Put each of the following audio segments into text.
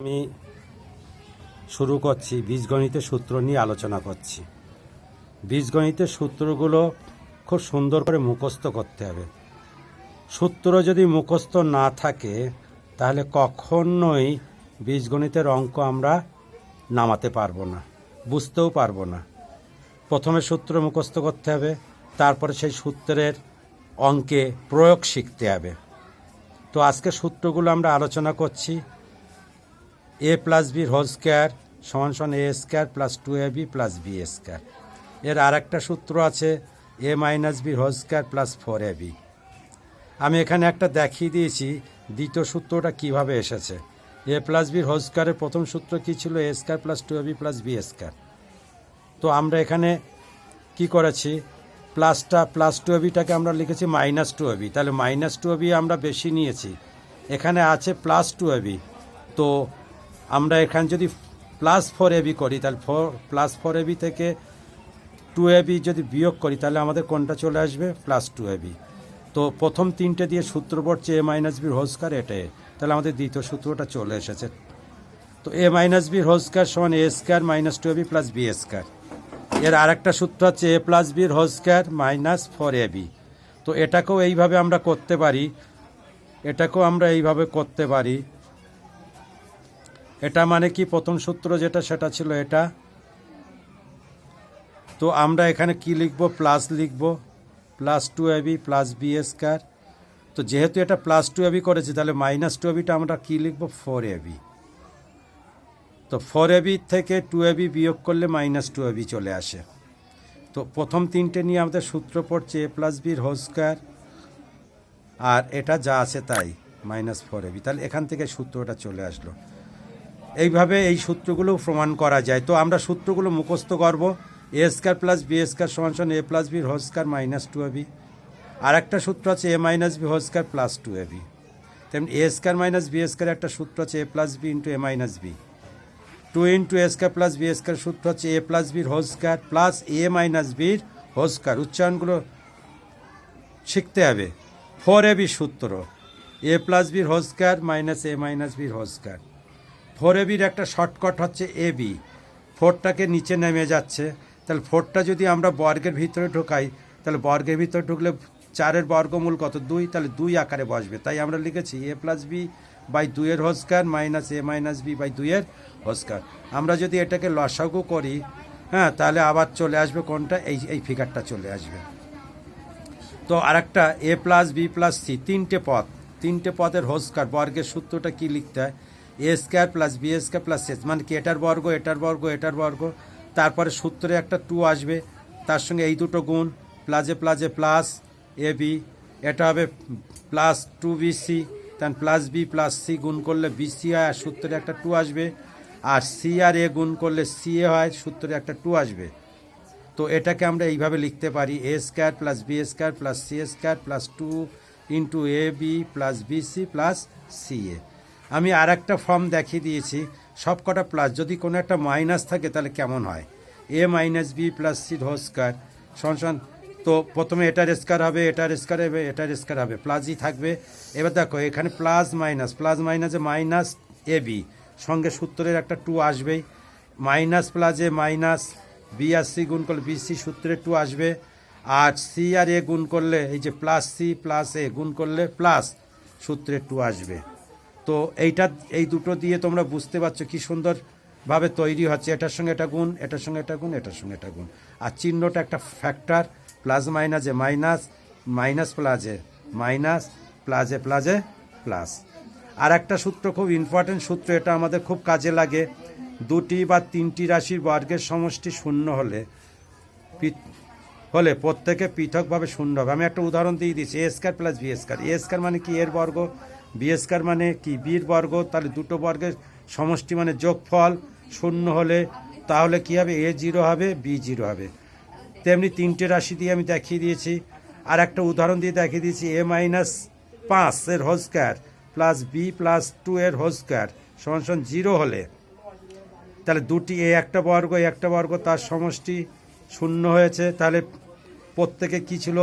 আমি শুরু করছি বীজগণিতের সূত্র নিয়ে আলোচনা করছি। বীজগণিতের সূত্রগুলো খুব সুন্দর করে মুখস্থ করতে হবে। সূত্র যদি মুখস্থ না থাকে, তাহলে কখনোই বীজগণিতের অঙ্ক আমরা নামাতে পারব না, বুঝতেও পারব না। প্রথমে সূত্র মুখস্থ করতে হবে, তারপরে সেই সূত্রের অঙ্কে প্রয়োগ শিখতে হবে। তো আজকে সূত্রগুলো আমরা আলোচনা করছি এ প্লাস বির হোল স্কোয়ার সমান সমান A square plus two A B plus B square এর আর একটা সূত্র আছে এ মাইনাস বির whole square plus four A B আমি এখানে একটা দেখিয়ে দিয়েছি, দ্বিতীয় সূত্রটা কীভাবে এসেছে। এ প্লাস বির হোল স্কোয়ারের প্রথম সূত্র কী ছিল? A square plus two A B plus B square তো আমরা এখানে কি করেছি? প্লাসটা প্লাস টু বিটাকে আমরা লিখেছি মাইনাস টু বি তাহলে মাইনাস টু বি আমরা বেশি নিয়েছি। এখানে আছে প্লাস টু বি তো আমরা এখানে যদি প্লাস ফোর এবি করি, তাহলে ফোর প্লাস ফোর এবি থেকে টু এবি যদি বিয়োগ করি, তাহলে আমাদের কোনটা চলে আসবে? প্লাস টু এবি তো প্রথম তিনটে দিয়ে সূত্র পড়ছে এ মাইনাস বির হোস্কার এটাই তাহলে আমাদের দ্বিতীয় সূত্রটা চলে এসেছে। তো এ মাইনাস বির হোস্কার সমান A square minus two AB plus B square এর আরেকটা সূত্র হচ্ছে এ প্লাস বির whole minus four A B তো এটাকেও এইভাবে আমরা করতে পারি। এটাকেও আমরা এইভাবে করতে পারি। এটা মানে কি? প্রথম সূত্র যেটা, সেটা ছিল এটা। তো আমরা এখানে কি লিখব? প্লাস লিখব। Plus two A B plus B square. তো যেহেতু এটা প্লাস টু এ বি করেছি, তাহলে মাইনাস টু এ বিটা আমরা কি লিখব? ফোর এ বি তো ফোর এবি থেকে টু এবি বিয়োগ করলে মাইনাস টু এবি চলে আসে। তো প্রথম তিনটে নিয়ে আমাদের সূত্র পড়ছে এ প্লাস বির হোল স্কোয়ার। আর এটা যা আছে তাই, মাইনাস ফোর এবি। তাহলে এখান থেকে সূত্রটা চলে আসলো। এইভাবে এই সূত্রগুলো প্রমাণ করা যায়। তো আমরা সূত্রগুলো মুখস্থ করব। A square plus B square সমান সমান এ প্লাস বির whole square minus two AB আর একটা সূত্র আছে A minus B whole square plus two AB তেমনি A square minus B square একটা সূত্র আছে A plus B into A minus B. Two into A square plus B square সূত্র হচ্ছে A plus বির whole square plus A minus বির whole square. উচ্চারণগুলো শিখতে হবে। ফোর এ সূত্র। এ প্লাস বির whole square minus A minus বির হোল স্কোয়ার। ফোর এবির একটা শর্টকাট হচ্ছে এ বি। ফোরটাকে নিচে নেমে যাচ্ছে। তাহলে ফোরটা যদি আমরা বর্গের ভিতরে ঢোকাই, তাহলে বর্গের ভিতরে ঢুকলে চারের বর্গমূল কত? দুই। তাহলে দুই আকারে বসবে। তাই আমরা লিখেছি এ প্লাস বি বাই দুইয়ের whole square minus A minus B by দুইয়ের হোস্কার আমরা যদি এটাকে লসাগু করি হ্যাঁ তাহলে আবার চলে আসবে কোনটা? এই এই ফিগারটা চলে আসবে। তো আরেকটা A plus B plus C, তিনটে পথ। তিনটে পদের হোস্কার বর্গের সূত্রটা কি লিখতে হয়? A square plus B square plus S মানে কি এটার বর্গ এটার বর্গ এটার বর্গ। তারপরে সূত্রে একটা টু আসবে, তার সঙ্গে এই দুটো গুণ প্লাজে প্লাজে প্লাস এ বি এটা হবে প্লাস টু বি সি তার প্লাস বি প্লাস সি গুণ করলে বি সি হয়, আর সূত্রে একটা টু আসবে। আর সি আর এ গুণ করলে সি এ হয়, সূত্রে একটা টু আসবে। তো এটাকে আমরা এইভাবে লিখতে পারি A square plus B square plus C square plus two into A B plus B C plus C A আমি আর একটা ফর্ম দেখিয়ে দিয়েছি। সব কটা প্লাস যদি কোনো একটা মাইনাস থাকে তাহলে কেমন হয়? A minus B plus C whole square সমান তো প্রথমে এটার স্কোয়ার হবে এটার স্কোয়ার হবে এটার স্কোয়ার হবে প্লাসই থাকবে। এবার দেখো, এখানে প্লাস মাইনাস প্লাস মাইনাসে মাইনাস এ বি সঙ্গে সূত্রের একটা টু আসবেই। মাইনাস প্লাসে মাইনাস বি আর সি গুণ করলে বি সি সূত্রে টু আসবে। আর সি আর এ গুণ করলে, এই যে প্লাস সি প্লাস এ গুণ করলে প্লাস সূত্রে টু আসবে। তো এইটা, এই দুটো দিয়ে তোমরা বুঝতে পারছ কি সুন্দরভাবে তৈরি হচ্ছে। এটার সঙ্গে এটা গুণ, এটার সঙ্গে এটা গুণ, এটার সঙ্গে এটা গুণ। আর চিহ্নটা একটা ফ্যাক্টর প্লাস মাইনাসে মাইনাস মাইনাস প্লাজে মাইনাস প্লাজে প্লাজে প্লাস আর একটা সূত্র খুব ইম্পর্টেন্ট সূত্র, এটা আমাদের খুব কাজে লাগে। দুটি বা তিনটি রাশির বর্গের সমষ্টি শূন্য হলে হলে প্রত্যেকে পৃথকভাবে শূন্য হবে। আমি একটা উদাহরণ দিয়ে দিচ্ছি A square plus B square A square মানে কি? এর বর্গ। বি স্কোয়ার মানে কি? বির বর্গ, তাহলে দুটো বর্গের সমষ্টি মানে যোগফল শূন্য হলে তাহলে কি হবে? এ জিরো হবে বি জিরো হবে। তেমনি তিনটে রাশি দিয়ে আমি দেখিয়ে দিয়েছি। আর একটা উদাহরণ দিয়ে দেখিয়ে দিয়েছি এ মাইনাস পাঁচ এর whole square plus B plus two এর হোল স্কোয়ার সমান সমান জিরো হলে, তাহলে দুটি এ একটা বর্গ একটা বর্গ তার সমষ্টি শূন্য হয়েছে। তাহলে প্রত্যেকে কী ছিল?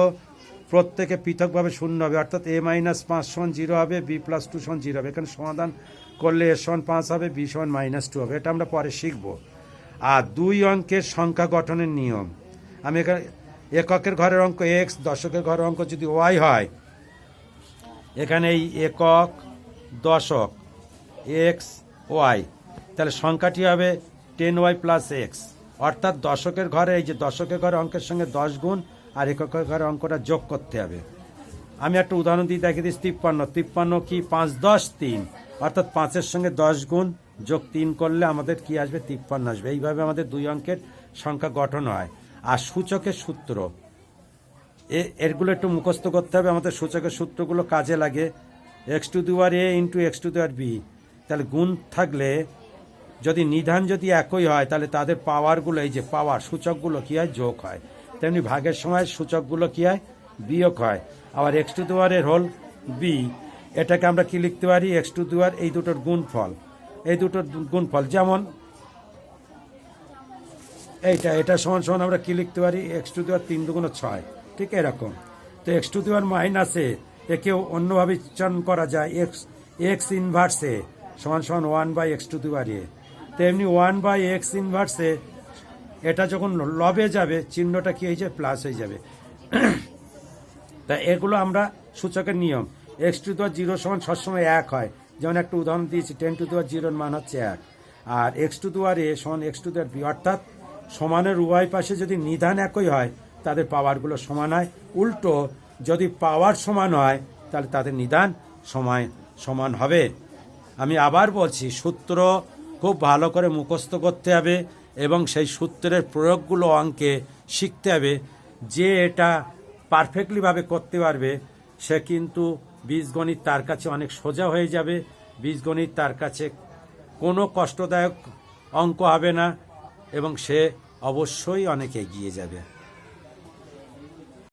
প্রত্যেকে পৃথকভাবে শূন্য হবে, অর্থাৎ এ মাইনাস পাঁচ সমান জিরো হবে বি প্লাস টু সমান জিরো হবে। এখানে সমাধান করলে এ সমান পাঁচ হবে বি সমান মাইনাস টু হবে। এটা আমরা পরে শিখব। আর দুই অঙ্কের সংখ্যা গঠনের নিয়ম। আমি এখানে এককের ঘরের অঙ্ক এক্স দশকের ঘরের অঙ্ক যদি ওয়াই হয়, এখানে এই একক, দশক এক্স ওয়াই তাহলে সংখ্যাটি হবে টেন ওয়াই প্লাস এক্স অর্থাৎ দশকের ঘরে, এই যে দশকের ঘরে অঙ্কের সঙ্গে দশ গুণ আর এককের ঘরে অঙ্কটা যোগ করতে হবে। আমি একটা উদাহরণ দিয়ে দেখে দিচ্ছি, তিপ্পান্ন। তিপ্পান্ন কি পাঁচ, দশ, তিন? অর্থাৎ পাঁচের সঙ্গে দশ গুণ যোগ তিন করলে আমাদের কি আসবে? তিপ্পান্ন আসবে। এইভাবে আমাদের দুই অঙ্কের সংখ্যা গঠন হয়। আর সূচকের সূত্র, এ- এরগুলো একটু মুখস্থ করতে হবে। আমাদের সূচকের সূত্রগুলো কাজে লাগে। এক্স টু দুয়ার এ ইন্টু এক্স টু দুয়ার বি। তাহলে গুণ থাকলে যদি নিধান যদি একই হয়, তাহলে তাদের পাওয়ারগুলো এই যে পাওয়ার সূচকগুলো কী হয়? যোগ হয়। তেমনি ভাগের সময় সূচকগুলো কী হয়? বিয়োগ হয়। আবার এক্স টু দুয়ারের হোল বি এটাকে আমরা কি লিখতে পারি? এক্স টু দুয়ার এই দুটোর গুণফল। এই দুটোর গুণফল যেমন এইটা, এটা সমান সমান আমরা কি লিখতে পারি? এক্স টু দেওয়ার তিন দুগুণ ছয়। ঠিক এরকম। তো এক্স টু দেওয়ার মাইনাসে একেও অন্যভাবে উচ্চারণ করা যায়। এক্স এক্স ইনভার্সে সমান সমান ওয়ান বাই এক্স টু দেওয়ার এ তেমনি ওয়ান বাই এক্স ইনভার্সে এটা যখন লবে যাবে, চিহ্নটা কি হয়ে যাবে প্লাস হয়ে যাবে। তা এগুলো আমরা সূচকের নিয়ম। এক্স টু দেওয়ার জিরো সমান সবসময় এক হয়। যেমন একটা উদাহরণ দিয়েছি টেন টু দেওয়ার জিরোর মান হচ্ছে এক। আর এক্স টু দেওয়ার এ সমান এক্স টু দেওয়ার বি অর্থাৎ সমানের উভয় পাশে যদি নিধান একই হয়, তাদের পাওয়ারগুলো সমান হয়। উল্টো, যদি পাওয়ার সমান হয়, তাহলে তাদের নিধান সময় সমান হবে। আমি আবার বলছি, সূত্র খুব ভালো করে মুখস্থ করতে হবে। এবং সেই সূত্রের প্রয়োগগুলো অঙ্কে শিখতে হবে। যে এটা পারফেক্টলিভাবে করতে পারবে, সে কিন্তু বীজগণিত তার কাছে অনেক সোজা হয়ে যাবে। বীজগণিত তার কাছে কোনো কষ্টদায়ক অঙ্ক হবে না এবং সে অবশ্যই অনেক এগিয়ে যাবে।